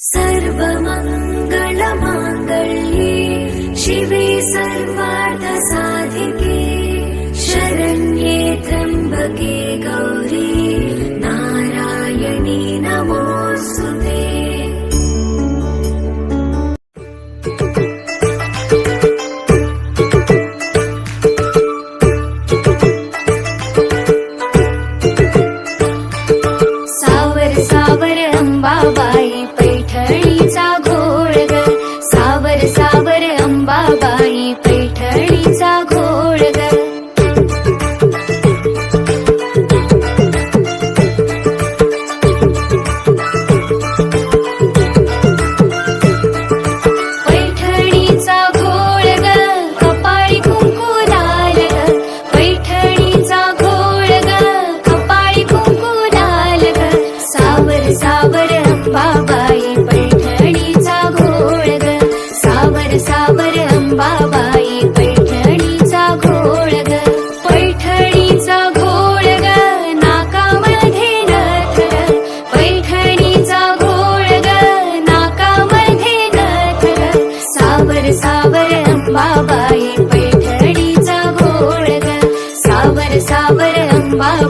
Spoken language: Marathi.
सर्वमङ्गलमाङ्गल्ये शिवे सर्वार्थसाधिके शरण्ये त्र्यम्बके गौरी नारायणी नमोऽस्तु ते सावर सावर अंबाबाई अंबाबाई पैठणीचा घोळ ग पैठणीचा घोळ ग नाकामध्ये नथर पैठणीचा घोळ ग नाकामध्ये नथर सावर सावर अंबाबाई पैठणीचा घोळ ग. सावर सावर अंबाबाई